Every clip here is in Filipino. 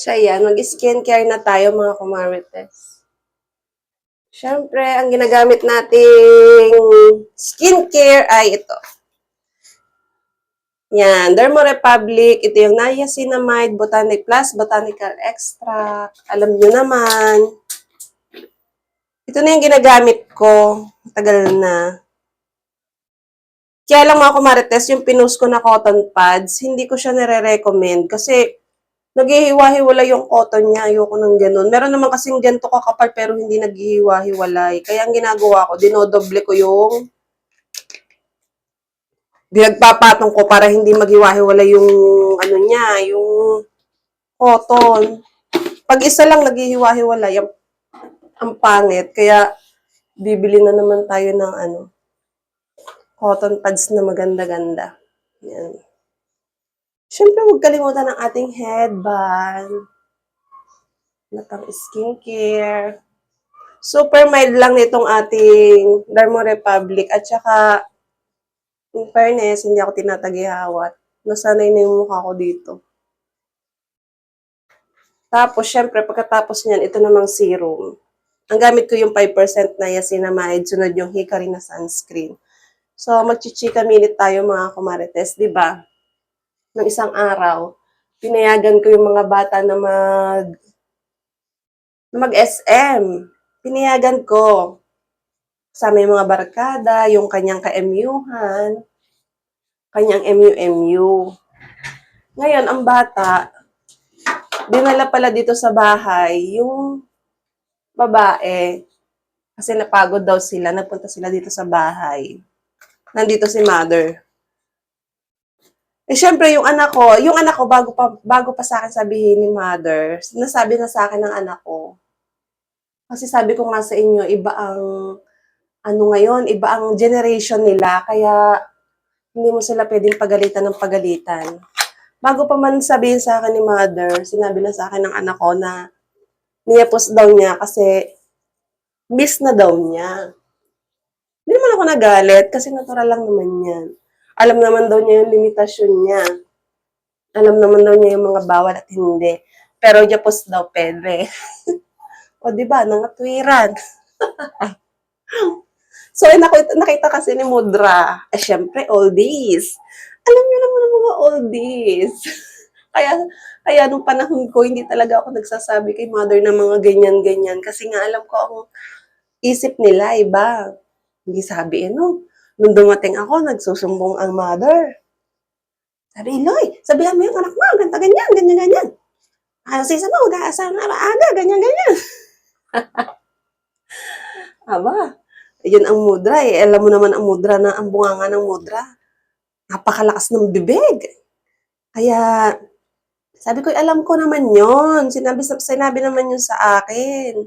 So, ayan, mag-skincare na tayo mga kumarites. Siyempre, ang ginagamit nating skincare ay ito. Yan, Dermo Republic. Ito yung Niacinamide Botanic Plus Botanical Extract. Alam nyo naman. Ito na yung ginagamit ko. Matagal na. Kaya lang mga kumarites, yung pinus ko na cotton pads, hindi ko siya nire-recommend kasi naghihiwa-hiwalay yung cotton niya. Ayoko ng ganun. Meron naman kasing ganito kakapal pero hindi naghihiwa-hiwalay. Kaya ang ginagawa ko, dinodoble ko yung pinagpapatong ko para hindi maghiwa-hiwalay yung ano niya, yung cotton. Pag isa lang naghihiwa-hiwalay, ang, ang pangit. Kaya bibili na naman tayo ng ano, cotton pads na maganda-ganda. Yan. Siyempre, huwag kalimutan ng ating headband. Natang skincare. Super mild lang nitong ating Dermo Republic. At saka, in fairness, hindi ako tinatagihawat. Nasanay na yung mukha ko dito. Tapos, syempre, pagkatapos niyan, ito namang serum. Ang gamit ko yung 5% na yacinamide, sunod yung hickory na sunscreen. So, magchichika minute tayo mga kumarites, di ba? Nung isang araw, pinayagan ko yung mga bata na mag mag-SM. Pinayagan ko. Kasama yung mga barkada, yung kanyang ka-MU-han, kanyang MU-MU. Ngayon, ang bata, dinala pala dito sa bahay yung babae. Kasi napagod daw sila, nagpunta sila dito sa bahay. Nandito si mother. Eh, syempre, yung anak ko, yung anak ko, bago pa, bago pa sa akin sabihin ni mother, nasabi na sa akin ng anak ko. Kasi sabi ko nga sa inyo, iba ang, ano ngayon, iba ang generation nila, kaya hindi mo sila pwedeng pagalitan ng pagalitan. Bago pa man sabihin sa akin ni mother, sinabi na sa akin ng anak ko na niyapos daw niya kasi miss na daw niya. Hindi naman ako nagalit kasi natural lang naman yan. Alam naman daw niya yung limitasyon niya. Alam naman daw niya yung mga bawal at hindi. Pero yapos daw pwede. o di ba nangatwiran. so, eh, nakita, nakita kasi ni Mudra, eh, syempre, oldies. Alam niyo naman ang mga oldies. kaya, kaya nung panahon ko, hindi talaga ako nagsasabi kay mother ng mga ganyan-ganyan. Kasi nga, alam ko ang isip nila, iba. Hindi sabi, ano, nung dumating ako, nagsusumbong ang mother. Sabi, Loy, sabihan mo yung anak mo, ganta ganyan, ganyan, ganyan. Ano si mo, mag-aasal na aga, ganyan, ganyan. Aba, yun ang mudra eh. Alam mo naman ang mudra na ang bunganga ng mudra. Napakalakas ng bibig. Kaya, sabi ko, alam ko naman yon Sinabi, sinabi naman yun sa akin.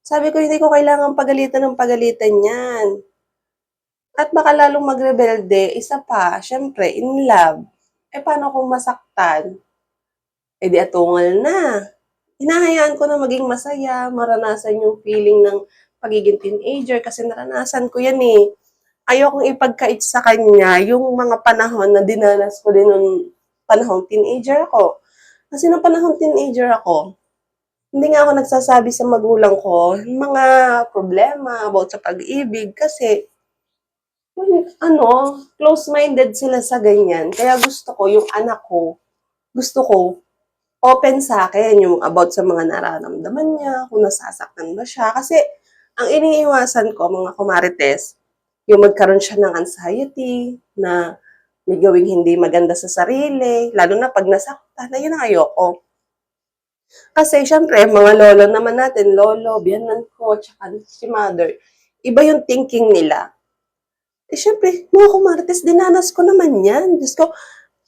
Sabi ko, hindi ko kailangan pagalitan ng pagalitan yan. At baka lalong magrebelde, isa pa, syempre, in love. Eh, paano kung masaktan? Eh, di atungal na. Hinahayaan ko na maging masaya, maranasan yung feeling ng pagiging teenager kasi naranasan ko yan eh. Ayokong ipagkait sa kanya yung mga panahon na dinanas ko din nung panahong teenager ako. Kasi nung panahong teenager ako, hindi nga ako nagsasabi sa magulang ko mga problema about sa pag-ibig kasi ano, close-minded sila sa ganyan. Kaya gusto ko, yung anak ko, gusto ko, open sa akin yung about sa mga nararamdaman niya, kung nasasaktan ba siya. Kasi, ang iniiwasan ko, mga kumarites, yung magkaroon siya ng anxiety, na may gawing hindi maganda sa sarili, lalo na pag nasaktan, na yun ang ayoko. Kasi, syempre, mga lolo naman natin, lolo, biyanan ko, tsaka si mother, iba yung thinking nila eh, syempre, mga kumartes, dinanas ko naman yan. Diyos ko,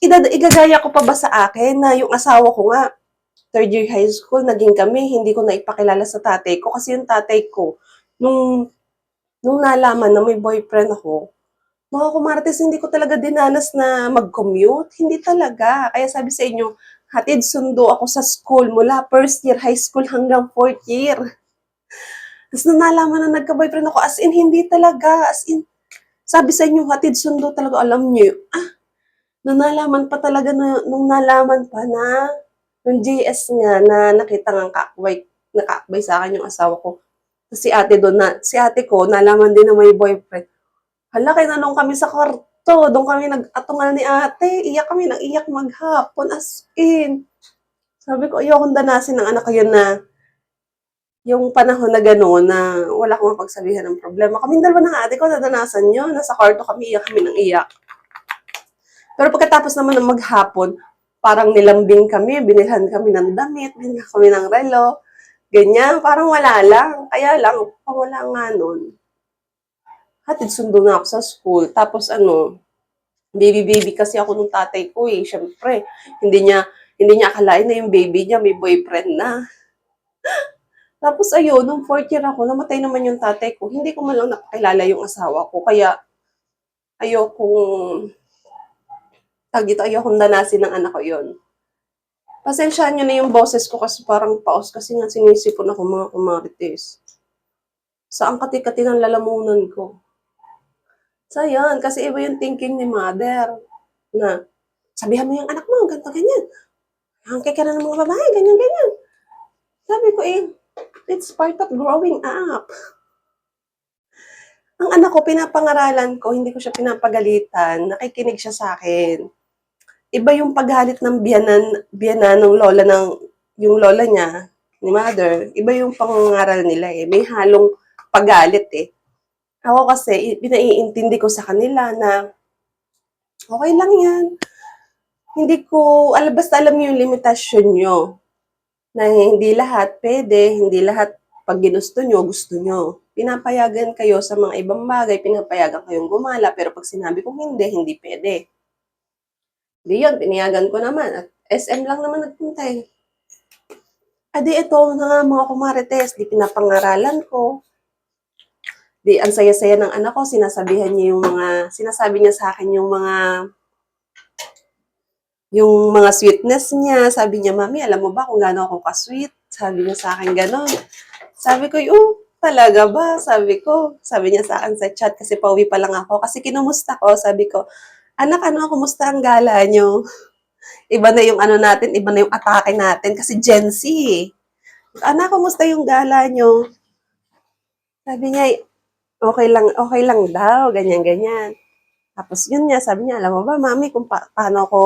idad- igagaya ko pa ba sa akin na yung asawa ko nga, third year high school, naging kami, hindi ko na ipakilala sa tatay ko. Kasi yung tatay ko, nung, nung nalaman na may boyfriend ako, mga kumartes, hindi ko talaga dinanas na mag-commute. Hindi talaga. Kaya sabi sa inyo, hatid sundo ako sa school mula first year high school hanggang fourth year. Tapos nung nalaman na nagka-boyfriend ako, as in, hindi talaga. As in, sabi sa inyo, hatid sundo talaga, alam niyo, ah, nung nalaman pa talaga na, nung nalaman pa na yung JS nga na nakita nga kaakbay, nakaakbay sa akin yung asawa ko. Si ate doon na, si ate ko, nalaman din na may boyfriend. Hala, kinanong kami sa kwarto. Doon kami nag-atungal ni ate. Iyak kami, nang iyak maghapon. As in. Sabi ko, ayokong danasin ng anak ko yun na yung panahon na gano'n na wala akong mapagsabihan ng problema. Kaming dalawa ng ate ko, nadanasan yun. Nasa kwarto kami, iyak kami ng iyak. Pero pagkatapos naman ng maghapon, parang nilambing kami, binilhan kami ng damit, binilhan kami ng relo, ganyan, parang wala lang. Kaya lang, wala nga nun, hatid sundo na ako sa school. Tapos ano, baby-baby kasi ako nung tatay ko eh. Siyempre, hindi niya, hindi niya akalain na yung baby niya may boyfriend na. Tapos ayun, nung fourth year ako, namatay naman yung tatay ko. Hindi ko man lang nakakilala yung asawa ko. Kaya, ayokong, tag dito, ayokong danasin ng anak ko yon. Pasensyahan nyo na yung boses ko kasi parang paos kasi nga sinisipon ako mga kumarites. Saan kati-kati ng lalamunan ko? So, yun. Kasi iba yung thinking ni mother. Na, sabihan mo yung anak mo, ganito, ganyan. Hangkay ka na ng mga babae, ganyan, ganyan. Sabi ko eh, it's part of growing up. Ang anak ko, pinapangaralan ko, hindi ko siya pinapagalitan, nakikinig siya sa akin. Iba yung paghalit ng biyanan, biyanan ng lola ng, yung lola niya, ni mother, iba yung pangangaral nila eh. May halong pagalit eh. Ako kasi, pinaiintindi ko sa kanila na okay lang yan. Hindi ko, alam, basta alam niyo yung limitasyon nyo. Na hindi lahat pwede, hindi lahat pag ginusto nyo, gusto nyo. Pinapayagan kayo sa mga ibang bagay, pinapayagan kayong gumala, pero pag sinabi kong hindi, hindi pwede. Di yun, pinayagan ko naman. At SM lang naman nagpunta eh. Adi, ito na nga mga kumarites, di pinapangaralan ko di ang saya-saya ng anak ko, sinasabihan niya yung mga, sinasabi niya sa akin yung mga, yung mga sweetness niya. Sabi niya, Mami, alam mo ba kung gaano ako ka-sweet? Sabi niya sa akin ganon. Sabi ko, oh, talaga ba? Sabi ko, sabi niya sa akin sa chat kasi pauwi pa lang ako. Kasi kinumusta ko, sabi ko, anak, ano, kumusta ang gala niyo? Iba na yung ano natin, iba na yung atake natin kasi Gen Z eh. Anak, kumusta yung gala niyo? Sabi niya, okay lang, okay lang daw, ganyan, ganyan. Tapos yun niya, sabi niya, alam mo ba, mami, kung pa- paano ako,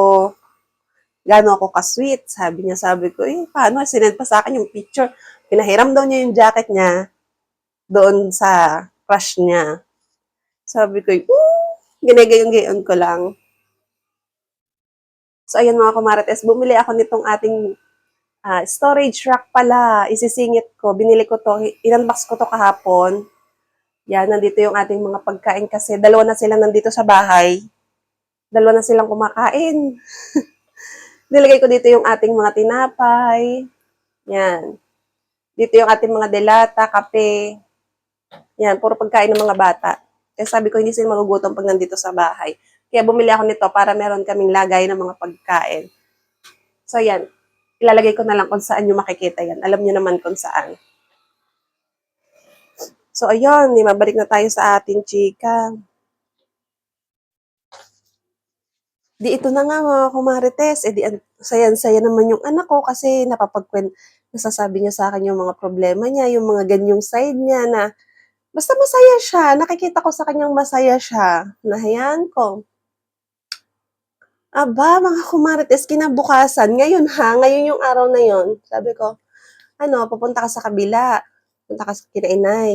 gaano ako ka-sweet. Sabi niya, sabi ko, eh, paano? Sinend pa sa akin yung picture. Pinahiram daw niya yung jacket niya doon sa crush niya. Sabi ko, uh, ginagayong-gayon ko lang. So, ayun mga kumarites, bumili ako nitong ating ah, storage rack pala. Isisingit ko. Binili ko to. Inunbox ko to kahapon. Yan, nandito yung ating mga pagkain kasi dalawa na silang nandito sa bahay. Dalawa na silang kumakain. Nilagay ko dito yung ating mga tinapay. Yan. Dito yung ating mga delata, kape. Yan, puro pagkain ng mga bata. Kaya sabi ko, hindi sila magugutom pag nandito sa bahay. Kaya bumili ako nito para meron kaming lagay ng mga pagkain. So yan, ilalagay ko na lang kung saan nyo makikita yan. Alam nyo naman kung saan. So, ayun, mabalik na tayo sa ating chika. Di ito na nga mga kumarites, eh di an- sayan-saya naman yung anak ko kasi napapagkwen, nasasabi niya sa akin yung mga problema niya, yung mga ganyong side niya na basta masaya siya, nakikita ko sa kanyang masaya siya, nahayaan ko. Aba, mga kumarites, kinabukasan, ngayon ha, ngayon yung araw na yon sabi ko, ano, pupunta ka sa kabila, punta ka sa kinainay.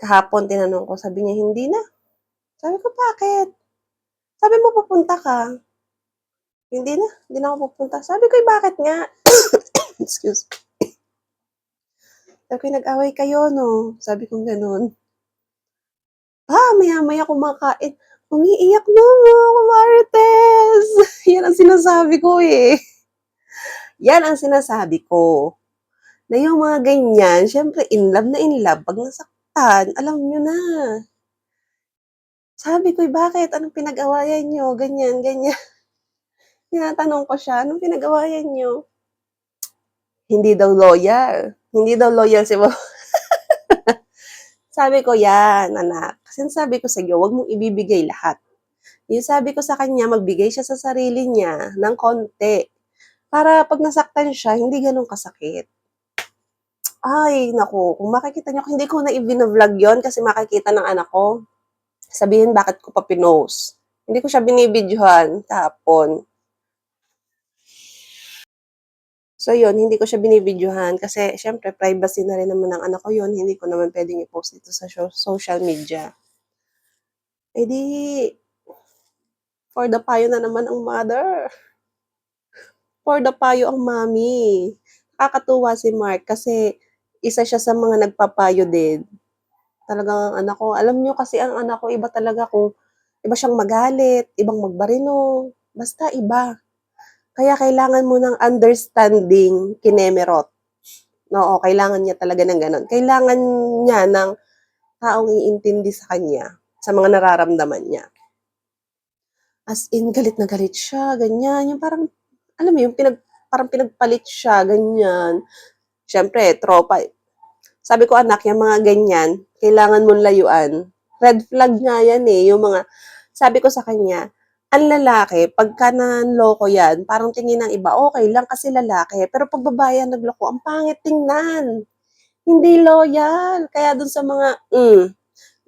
Kahapon, tinanong ko, sabi niya, hindi na. Sabi ko, bakit? Sabi mo, pupunta ka. Hindi na, hindi na ako pupunta. Sabi ko, "Eh, bakit nga? Excuse me. Sabi ko, nag-away kayo, no? Sabi ko, ganun. Ah, maya-maya kumakain. Umiiyak na mga kumarites. Yan ang sinasabi ko eh. Yan ang sinasabi ko. Na yung mga ganyan, syempre, in love na in love. Pag nasaktan, alam nyo na. Sabi ko, "Eh, bakit? Anong pinag-awayan nyo? Ganyan, ganyan. Tinatanong ko siya, anong pinag-awayan nyo? Hindi daw loyal. Hindi daw loyal si Mama. sabi ko, yan, anak. Kasi sabi ko sa iyo, huwag mong ibibigay lahat. Yung sabi ko sa kanya, magbigay siya sa sarili niya ng konti. Para pag nasaktan siya, hindi gano'n kasakit. Ay, naku, kung makikita niyo, hindi ko na ibino-vlog 'yon kasi makikita ng anak ko. Sabihin bakit ko pa pinost. Hindi ko siya binibidyohan kahapon. So yun, hindi ko siya binibidyohan kasi siyempre privacy na rin naman ng anak ko yun. Hindi ko naman pwedeng i-post ito sa social media. Eh di, for the payo na naman ang mother. For the payo ang mommy. Nakakatuwa si Mark kasi isa siya sa mga nagpapayo din. Talagang ang anak ko, alam niyo kasi ang anak ko iba talaga kung iba siyang magalit, ibang magbarino, basta iba. Kaya kailangan mo ng understanding kinemerot. Oo, kailangan niya talaga ng ganon. Kailangan niya ng taong iintindi sa kanya, sa mga nararamdaman niya. As in, galit na galit siya, ganyan. Yung parang, alam mo yung pinag, parang pinagpalit siya, ganyan. Siyempre, tropa. Sabi ko, anak, yung mga ganyan, kailangan mong layuan. Red flag nga yan eh, yung mga, sabi ko sa kanya, ang lalaki, pagka nanloko yan, parang tingin ng iba, okay lang kasi lalaki. Pero pag babae nagloko, ang pangit tingnan. Hindi loyal. Kaya dun sa mga, mm,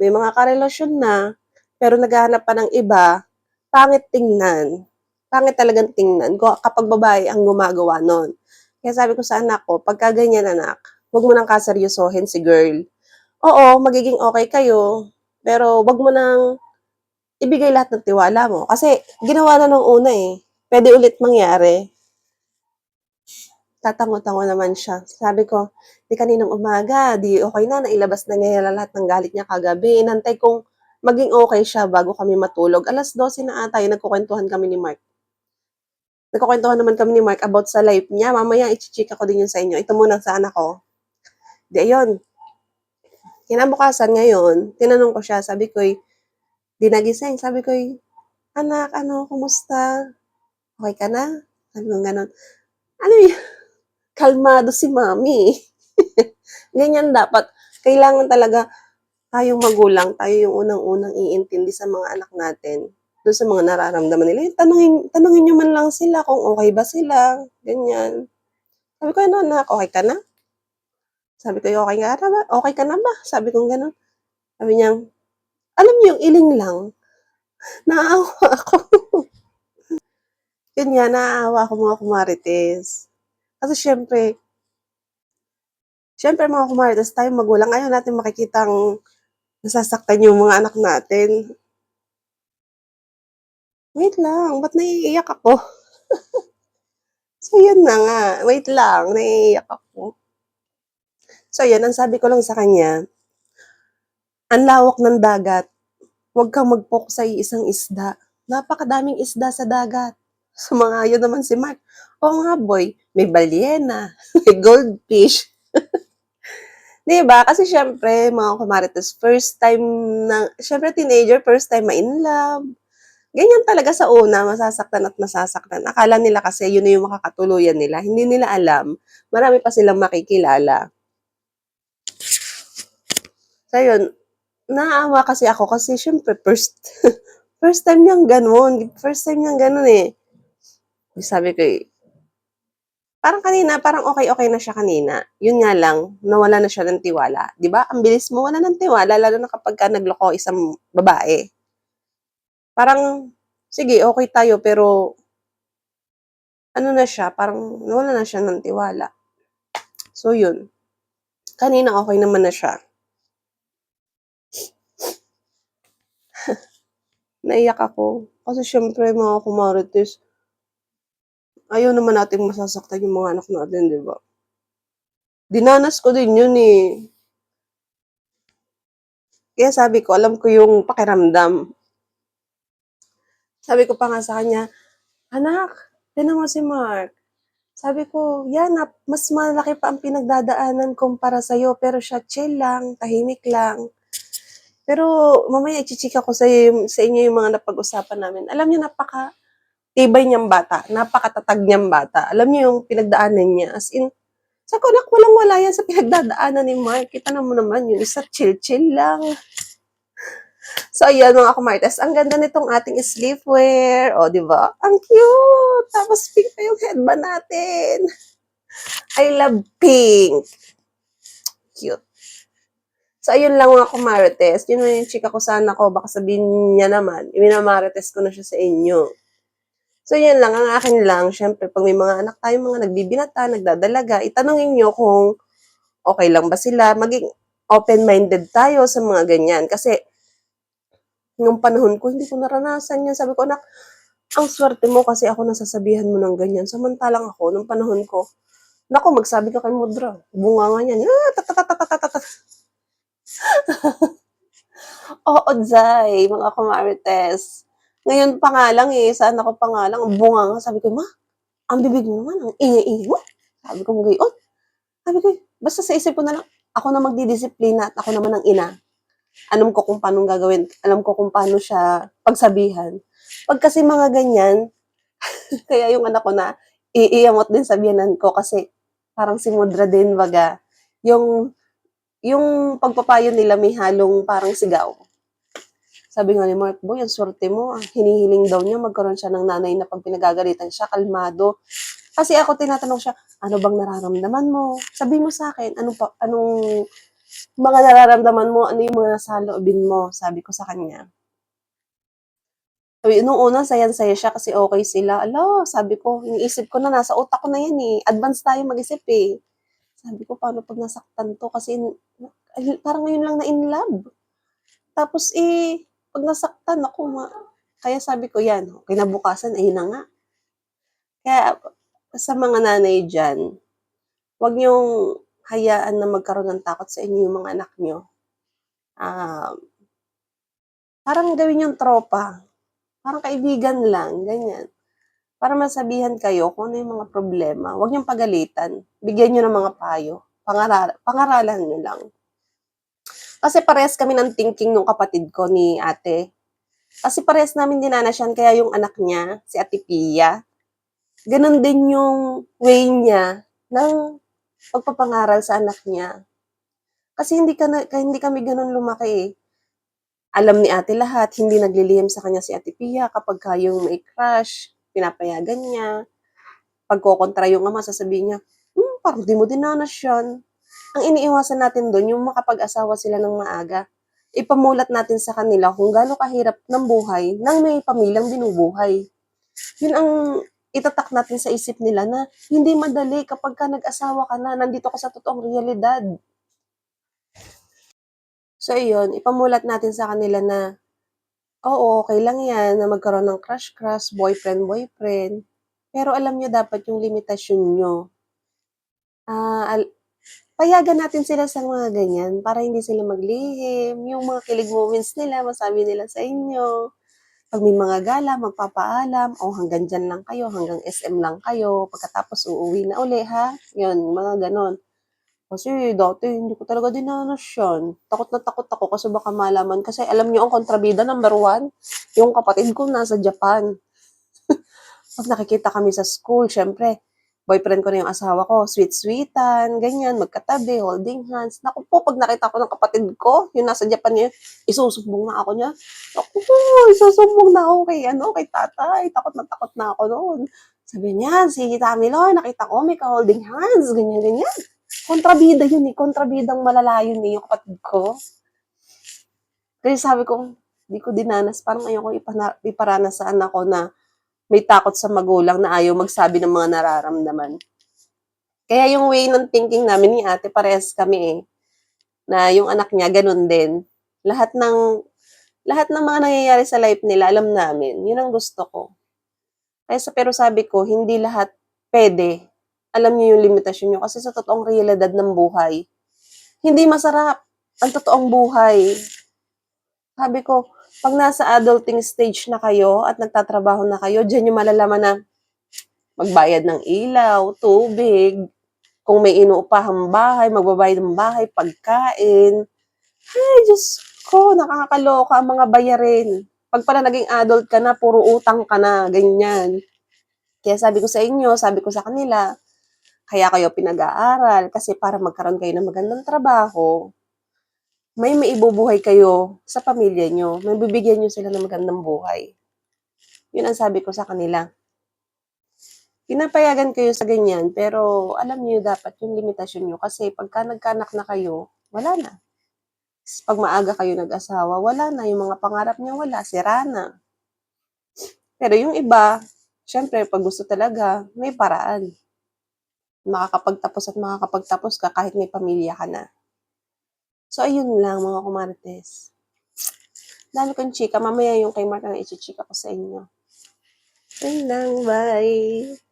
may mga karelasyon na, pero naghahanap pa ng iba, pangit tingnan. Pangit talagang tingnan kapag babae ang gumagawa nun. Kaya sabi ko sa anak ko, pagka ganyan anak, huwag mo nang kaseryosohin si girl. Oo, magiging okay kayo, pero wag mo nang ibigay lahat ng tiwala mo. Kasi ginawa na nung una eh. Pwede ulit mangyari. Tatango-tango naman siya. Sabi ko, di kaninang umaga, di okay na, nailabas na niya lahat ng galit niya kagabi. Inantay kong maging okay siya bago kami matulog. Alas 12 na ata, yung nagkukwentuhan kami ni Mark. Nagkukwentuhan naman kami ni Mark about sa life niya. Mamaya, ichichika ko din yun sa inyo. Ito muna sa anak ko. Di, ayun. Kinabukasan ngayon, tinanong ko siya, sabi ko, di nagising. Sabi ko, anak, ano, kumusta? Okay ka na? Sabi ko, ganun. Ano yun? Kalmado si mami. Ganyan dapat. Kailangan talaga tayong magulang, tayo yung unang-unang iintindi sa mga anak natin. Doon sa mga nararamdaman nila. Tanungin, tanungin nyo man lang sila kung okay ba sila. Ganyan. Sabi ko, ano anak, okay ka na? Sabi ko, okay nga ba? Okay ka na ba? Sabi ko, ganun. Sabi niya, alam niyo, yung iling lang. Naawa ako. Yun nga, naawa ako mga kumarites. Kasi syempre, syempre mga kumarites, tayo magulang, ayaw natin makikitang nasasaktan yung mga anak natin. Wait lang, ba't naiiyak ako? so, yun na nga. Wait lang, naiiyak ako. So, yun, ang sabi ko lang sa kanya, ang lawak ng dagat, huwag kang mag-focus sa isang isda. Napakadaming isda sa dagat. So, mga yun naman si Mark. Oo nga, boy, may balyena, may goldfish. Di ba? Kasi syempre, mga kumarites, first time na, syempre teenager, first time ma-in love. Ganyan talaga sa una, masasaktan at masasaktan. Akala nila kasi yun na yung makakatuluyan nila. Hindi nila alam, marami pa silang makikilala. So yun, naawa kasi ako kasi syempre first, first time niyang ganun. First time niyang ganun eh. Sabi ko eh, parang kanina, parang okay-okay na siya kanina. Yun nga lang, nawala na siya ng tiwala. Ba? Ang bilis mo wala ng tiwala, lalo na kapag ka nagloko isang babae. Parang, sige, okay tayo, pero ano na siya, parang nawala na siya ng tiwala. So, yun. Kanina okay naman na siya. Naiyak ako. Kasi syempre, mga kumarites, ayaw naman natin masasaktan yung mga anak natin, di ba? Dinanas ko din yun eh. Kaya sabi ko, alam ko yung pakiramdam. Sabi ko pa nga sa kanya, anak, tinan mo si Mark. Sabi ko, yan, nap- mas malaki pa ang pinagdadaanan kumpara sa'yo, pero siya chill lang, tahimik lang. Pero mamaya ichichika ko sa, sa inyo yung mga napag-usapan namin. Alam niyo, napaka tibay niyang bata, napakatatag niyang bata. Alam niyo yung pinagdaanan niya. As in, sa ko, nak, walang wala yan sa pinagdadaanan ni Mark. Kita na mo naman yun, isa chill-chill lang. So, ayan mga kumartes. Ang ganda nitong ating sleepwear. O, di ba? Ang cute! Tapos pink pa yung headband natin. I love pink. Cute. So, ayun lang mga kumartes. Yun yung chika ko sana ko. Baka sabihin niya naman, iminamarites ko na siya sa inyo. So, yun lang. Ang akin lang, syempre, pag may mga anak tayo, mga nagbibinata, nagdadalaga, itanongin nyo kung okay lang ba sila. Maging open-minded tayo sa mga ganyan. Kasi, nung panahon ko, hindi ko naranasan yan. Sabi ko, anak, ang swerte mo kasi ako nasasabihan mo ng ganyan. Samantalang ako, nung panahon ko, naku, magsabi ka kay Mudra. Bunga nga niyan. Ah, tatatatatatatat. Oo, Zay, mga kumarites. Ngayon pa nga lang eh, saan ako pa nga lang, ang bunga nga. Sabi ko, ma, ang bibig mo naman, ang ingay-ingay mo. Sabi ko, gayon. Sabi ko, basta sa isip ko na lang, ako na magdidisiplina at ako naman ang ina. Alam ko kung paano gagawin, alam ko kung paano siya pagsabihan. Pag kasi mga ganyan, kaya yung anak ko na, iiyamot din sabihanan ko kasi parang si Mudra din, baga, yung, yung pagpapayo nila may halong parang sigaw. Sabi nga ni Mark, boy, ang swerte mo. Hinihiling daw niya, magkaroon siya ng nanay na pag pinagagalitan siya, kalmado. Kasi ako tinatanong siya, ano bang nararamdaman mo? Sabi mo sa akin, anong, pa, anong mga nararamdaman mo? Ano yung mga nasa loobin mo? Sabi ko sa kanya. Sabi, nung una, sayan-saya siya kasi okay sila. Ala, sabi ko, iniisip ko na, nasa utak ko na yan eh. Advance tayo mag-isip eh. Sabi ko, paano pag nasaktan to? Kasi parang ngayon lang na in love. Tapos eh, pag nasaktan ako, ma- kaya sabi ko yan, kinabukasan, ayun na nga. Kaya sa mga nanay dyan, huwag niyong hayaan na magkaroon ng takot sa inyo yung mga anak niyo. Ah, parang gawin yung tropa. Parang kaibigan lang, ganyan. Para masabihan kayo kung ano yung mga problema. Huwag niyong pagalitan. Bigyan niyo ng mga payo. Pangaral, pangaralan niyo lang. Kasi parehas kami ng thinking nung kapatid ko ni ate. Kasi parehas namin dinanasyan, kaya yung anak niya, si Ate Pia, ganun din yung way niya ng pagpapangaral sa anak niya. Kasi hindi, ka hindi kami ganun lumaki eh. Alam ni ate lahat, hindi naglilihim sa kanya si Ate Pia kapag ka yung may crush, pinapayagan niya. Pag kukontra yung ama, sasabihin niya, hmm, parang di mo dinanas yan. Ang iniiwasan natin doon, yung makapag-asawa sila ng maaga. Ipamulat natin sa kanila kung gaano kahirap ng buhay nang may pamilyang binubuhay. Yun ang itatak natin sa isip nila na hindi madali kapag ka nag-asawa ka na, nandito ka sa totoong realidad. So, yun, ipamulat natin sa kanila na, oo, okay lang yan na magkaroon ng crush-crush, boyfriend-boyfriend. Pero alam nyo dapat yung limitasyon nyo. Ah, al- payagan natin sila sa mga ganyan para hindi sila maglihim. Yung mga kilig moments nila, masabi nila sa inyo. Pag may mga gala, magpapaalam, o hanggang dyan lang kayo, hanggang SM lang kayo, pagkatapos uuwi na uli, ha? Yun, mga ganon. Kasi dati, hindi ko talaga dinanas yan. Takot na takot ako kasi baka malaman. Kasi alam niyo ang kontrabida number one, yung kapatid ko nasa Japan. Pag nakikita kami sa school, syempre, boyfriend ko na yung asawa ko, sweet-sweetan, ganyan, magkatabi, holding hands. Naku po, pag nakita ko ng kapatid ko, yung nasa Japan niya, isusumbong na ako niya. Naku po, isusumbong na ako kay, ano, kay tatay. Takot na takot na ako noon. Sabi niya, si Tamiloy, nakita ko, may ka-holding hands, ganyan, ganyan. Kontrabida yun eh, kontrabidang malala yun eh, yung kapatid ko. Kasi sabi ko, di ko dinanas, parang ayoko ipana, iparanas sa anak ko na may takot sa magulang na ayaw magsabi ng mga nararamdaman. Kaya yung way ng thinking namin ni ate, parehas kami eh. Na yung anak niya, ganun din. Lahat ng, lahat ng mga nangyayari sa life nila, alam namin. Yun ang gusto ko. Kaya sa, pero sabi ko, hindi lahat pwede. Alam niyo yung limitasyon niyo. Kasi sa totoong realidad ng buhay, hindi masarap ang totoong buhay. Sabi ko, pag nasa adulting stage na kayo at nagtatrabaho na kayo, dyan yung malalaman na magbayad ng ilaw, tubig, kung may inuupahang bahay, magbabayad ng bahay, pagkain. Ay, Diyos ko, nakakaloka ang mga bayarin. Pag pala naging adult ka na, puro utang ka na, ganyan. Kaya sabi ko sa inyo, sabi ko sa kanila, kaya kayo pinag-aaral kasi para magkaroon kayo ng magandang trabaho, may maibubuhay kayo sa pamilya nyo. May bibigyan nyo sila ng magandang buhay. Yun ang sabi ko sa kanila. Pinapayagan kayo sa ganyan, pero alam niyo dapat yung limitasyon nyo. Kasi pagka nagkanak na kayo, wala na. Pag maaga kayo nag-asawa, wala na. Yung mga pangarap niya, wala. Sira na. Pero yung iba, syempre, pag gusto talaga, may paraan. Makakapagtapos at makakapagtapos ka kahit may pamilya ka na. So, ayun lang mga kumarites. Dami kong chika. Mamaya yung kay Mark ang ichichika ko sa inyo. Ayun lang. Bye!